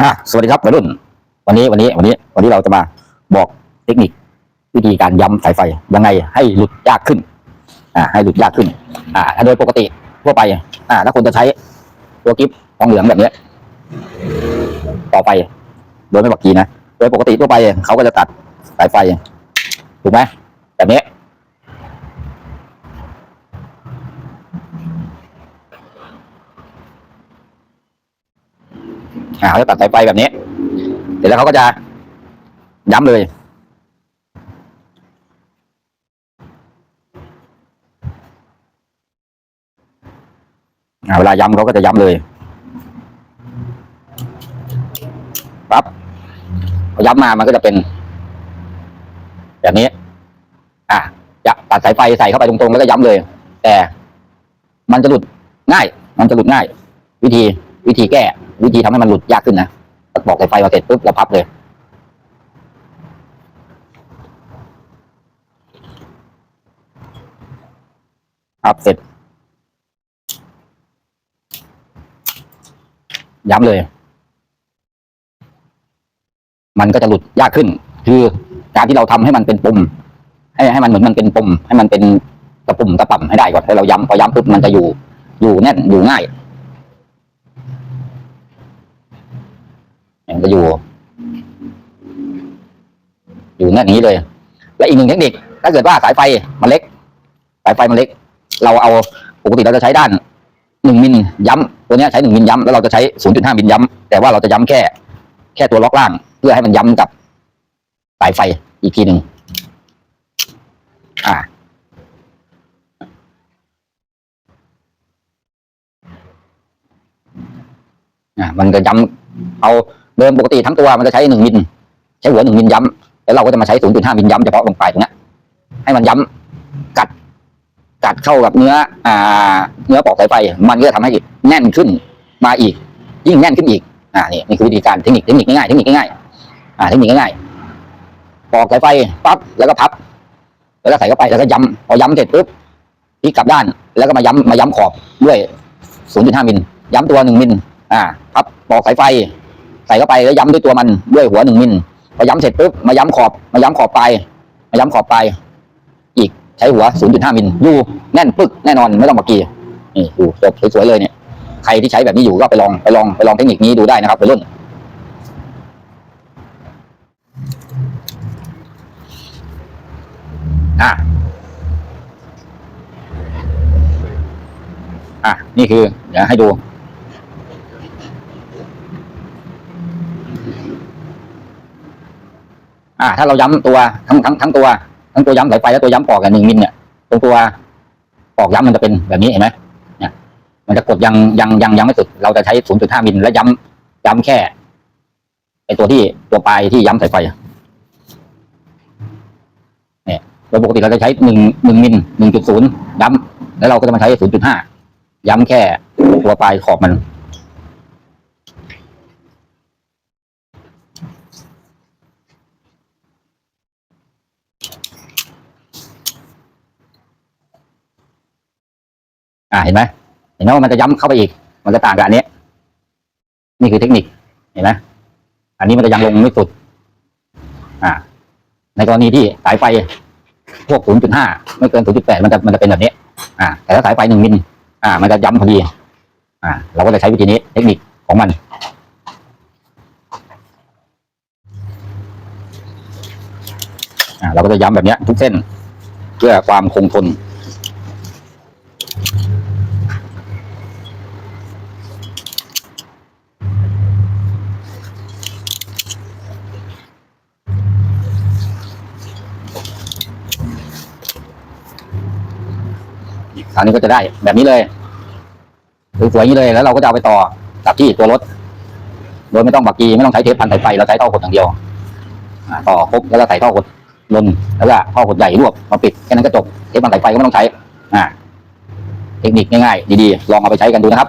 อะสวัสดีครับวัยรุ่น วันนี้วันนี้วันนี้ วันนี้เราจะมาบอกเทคนิค วิธีการย้ำสายไฟยังไงให้หลุดยากขึ้น อ่า ให้หลุดยากขึ้น อ่าโดยปกติทั่วไป อ่าถ้าคุณจะใช้ตัวกิฟทองเหลืองแบบเนี้ยต่อไป โดยไม่บักกีนะโดยปกติทั่วไปเขาก็จะตัดสายไฟถูกไหมแบบนี้ อ่าเขาจะตัดสายไฟแบบนี้ เสร็จแล้วเขาก็จะย้ำเลยอ่าเวลาย้ำเขาก็จะย้ำเลยปั๊บย้ำมามันก็จะเป็น แบบนี้ อะจะตัดสายไฟใส่เข้าไปตรงๆแล้วก็ย้ำเลย แต่มันจะหลุดง่าย มันจะหลุดง่าย วิธีวิธีแก้ วิธีทำให้มันหลุดยากขึ้นนะบอกใสายไฟมาเสร็จปุ๊บเราพับเลยพับเสร็จย้ำเลย มันก็จะหลุดยากขึ้น คือการที่เราทำให้มันเป็นปุ่มให้ให้มันเหมือนมันเป็นปุ่มให้มันเป็นตะปุ่มตะป่ำให้ได้ก่อนให้เราย้ำพอย้ำปุ๊บมันจะอยู่อยู่แน่นอยู่ง่าย มันจะอยู่ อยู่แน่นอย่างนี้เลย และอีกหนึ่งเทคนิค ถ้าเกิดว่าสายไฟมันเล็ก สายไฟมันเล็ก เราเอาปกติเราจะใช้ด้านหนึ่งมิลย้ำตัวนี้ใช้หนึ่งมิลย้ำแล้วเราจะใช้ศูนย์จุดห้ามิลย้ำแต่ว่าเราจะย้ำแค่ แค่ตัวล็อกล่าง เพื่อให้มันย้ำกับสายไฟอีกทีหนึ่งอ่าอ่ามันจะย้ำเอา เดิมปกติทั้งตัวมันจะใช้หนึ่งมิลใช้หัวหนึ่งมิลย้ำแล้วเราก็จะมาใช้ศูนย์จุดห้ามิลย้ำเฉพาะตรงปตรงนี้ให้มันย้ำกัด กัดเข้ากับเนื้อ อ่า เนื้อปอกสายไฟมันก็จะทำให้แน่นขึ้นมาอีก ยิ่งแน่นขึ้นอีก อ่านี่นี่คือวิธีการเทคนิคเทคนิคง่ายๆเทคนิคง่ายๆอ่าเทคนิคง่ายๆปอกสายไฟปั๊บแล้วก็พับ แล้วก็ใส่เข้าไปแล้วก็ย้ำพอย้ำเสร็จปุ๊บพลิกกลับด้านแล้วก็มาย้ำมาย้ำขอบด้วย 0.5 มิลย้ำตัว 1 มิลอ่าพับปอกสายไฟ ส่เข้าไปแล้วย้ำด้วยตัวมันด้วยหัว1มิลพอย้ำเสร็จปุ๊บมาย้ำขอบ มาย้ำขอบไปมาย้ำขอบไป อีกใช้หัว 0.5 มิลอยู่แน่นปึ๊กแน่นอนไม่ต้องมากีนี่อยู่จบสวยๆเลยเนี่ยใครที่ใช้แบบนี้อยู่ก็ไปลองไปลองไปลองเทคนิคนี้ดูได้นะครับวัยรุ่นอะอะนี่คือเดี๋ยวให้ดู อะถ้าเราย้ำตัวทั้งทั้งทั้งตัว ทั้งตัวย้ำสายไฟและตัวย้ำปอกกันหนึ่งมิลเนี่ยตรงตัวปอกย้ำมันจะเป็นแบบนี้เห็นไหมเนี่ยมันจะกดยังยังยังยังไม่สุด เราจะใช้0.5มิลและย้ำย้ำแค่ไอตัวที่ตัวปลายที่ย้ำสายไฟเนี่ยโดยปกติเราจะใช้หนึ่งหนึ่งมิลหนึ่งจุดศูนย์ย้ำแล้วเราก็จะมาใช้0.5ย้ำแค่ตัวปลายขอบมัน อ่าเห็นไหมเห็นไหมว่ามันจะย้ำเข้าไปอีก มันจะต่างกับอันนี้ นี่คือเทคนิค เห็นไหมอันนี้มันจะยังลงไม่สุด อ่า ในกรณีที่สายไฟพวก 0.5 ไม่เกิน 0.8 มันจะมันจะเป็นแบบนี้ อ่า แต่ถ้าสายไฟ1มิล อ่า มันจะย้ำพอดี อ่า เราก็จะใช้วิธีนี้ เทคนิคของมันอ่าเราก็จะย้ำแบบนี้ทุกเส้น เพื่อความคงทน คราวนี้ก็จะได้แบบนี้เลยสวยๆอย่างนี้เลยแล้วเราก็จะเอาไปต่อกับที่ตัวรถ โดยไม่ต้องบักกีไม่ต้องใช้เทปพันสายไฟเราใช้ท่อกดอย่างเดียวต่อครบแล้วก็ใส่ท่อกดลนแล้วก็ท่อกดใหญ่รวบมาปิดแค่นั้นก็จบเทปพันสายไฟก็ไม่ต้องใช้อ่าเทคนิคง่ายๆดีๆลองเอาไปใช้กันดูนะครับ